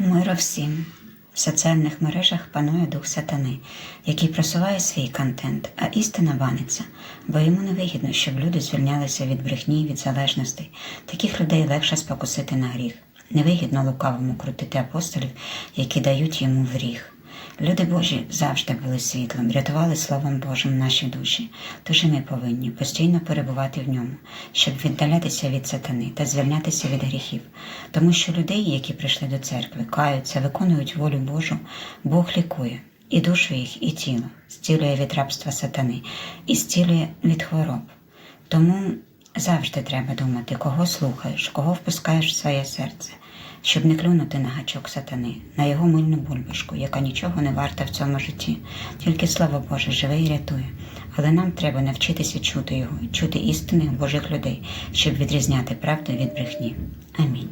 Миро всім. В соціальних мережах панує дух сатани, який просуває свій контент, а істина баниться, бо йому не вигідно, щоб люди звільнялися від брехні, від залежностей. Таких людей легше спокусити на гріх. Невигідно лукавому крутити апостолів, які дають йому в ріг. Люди Божі завжди були світлом, рятували Словом Божим наші душі, тож і ми повинні постійно перебувати в ньому, щоб віддалятися від сатани та звільнятися від гріхів. Тому що людей, які прийшли до церкви, каються, виконують волю Божу, Бог лікує і душу їх, і тіло, зцілює від рабства сатани і зцілює від хвороб. Тому завжди треба думати, кого слухаєш, кого впускаєш в своє серце, щоб не клюнути на гачок сатани, на його мильну бульбашку, яка нічого не варта в цьому житті. Тільки слава Боже живе і рятує. Але нам треба навчитися чути його, чути істини Божих людей, щоб відрізняти правду від брехні. Амінь.